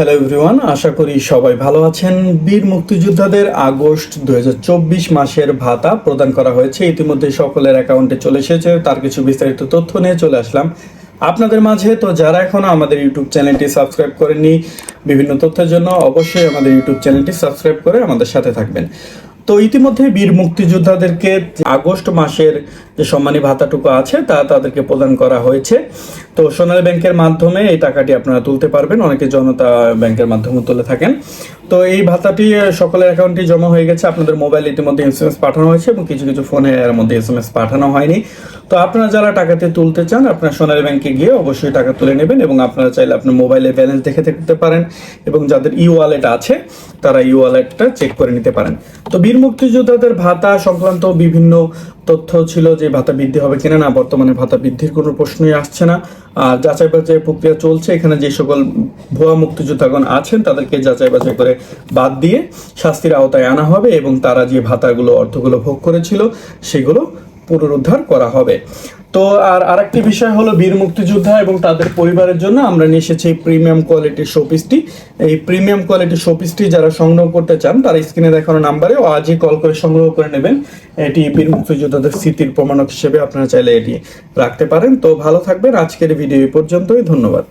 Hello everyone আশা করি সবাই ভালো আছেন। বীর মুক্তিযোদ্ধাদের আগস্ট দুহাজার চব্বিশ মাসের ভাতা প্রদান করা হয়েছে। ইতিমধ্যে সকলের অ্যাকাউন্টে চলে এসেছে। তার কিছু বিস্তারিত তথ্য নিয়ে চলে আসলাম। আপনাদের মাঝে, তো যারা এখনও আমাদের ইউটিউব চ্যানেলটি সাবস্ক্রাইব করেননি, বিভিন্ন তথ্যের জন্য অবশ্যই আমাদের ইউটিউব চ্যানেলটি সাবস্ক্রাইব করে আমাদের সাথে থাকবেন। তো ইতিমধ্যে বীর মুক্তিযোদ্ধাদেরকে আগস্ট মাসের যে সম্মানী ভাতাটুকু আছে, তা তাদেরকে প্রদান করা হয়েছে। তো সোনালী ব্যাংকের মাধ্যমে এই টাকাটি আপনারা তুলতে পারবেন। অনেকে জনতা ব্যাংকের মাধ্যমে তুলে থাকেন। তো এই ভাতাটি সকলের অ্যাকাউন্টে জমা হয়ে গেছে। আপনাদের মোবাইল ইতিমধ্যে এস এম এস পাঠানো হয়েছে এবং কিছু কিছু ফোনে এর মধ্যে এস এম এস পাঠানো হয়নি। তো আপনারা যারা টাকাতে তুলতে চান, আপনারা সোনালী ব্যাংকে গিয়ে অবশ্যই টাকা তুলে নেবেন এবং আপনারা চাইলে আপনার মোবাইলে ব্যালেন্স দেখে দেখতে পারেন এবং যাদের ই ওয়ালেট আছে, তারা ই ওয়ালেটটা চেক করে নিতে পারেন। তো বীর মুক্তিযোদ্ধাদের ভাতা সংক্রান্ত বিভিন্ন তথ্য ছিল যে ভাতা বৃদ্ধি হবে কিনা না, বর্তমানে ভাতা বৃদ্ধির কোনো প্রশ্নই আসছে না। আর যাচাই বাছাই প্রক্রিয়া চলছে, এখানে যে সকল ভুয়া মুক্তিযোদ্ধাগণ আছেন তাদেরকে যাচাই বাছাই করে বাদ দিয়ে শাস্তির আওতায় আনা হবে এবং তারা যে ভাতাগুলো, অর্থগুলো ভোগ করেছিল, সেগুলো পুনরুদ্ধার করা হবে। তো আর আরেকটি বিষয় হলো বীর মুক্তিযোদ্ধা এবং তাদের পরিবারের জন্য আমরা নিয়ে এসেছি প্রিমিয়াম কোয়ালিটির শোপিসটি এই প্রিমিয়াম কোয়ালিটির শোপিসটি যারা সংগ্রহ করতে চান, তারা স্ক্রিনে দেখানো নাম্বারে আজই কল করে সংগ্রহ করে নেবেন। এটি বীর মুক্তিযোদ্ধাদের স্মৃতির প্রমাণক হিসেবে আপনারা চাইলে এটি রাখতে পারেন। তো ভালো থাকবেন। আজকের ভিডিও এই পর্যন্তই। ধন্যবাদ।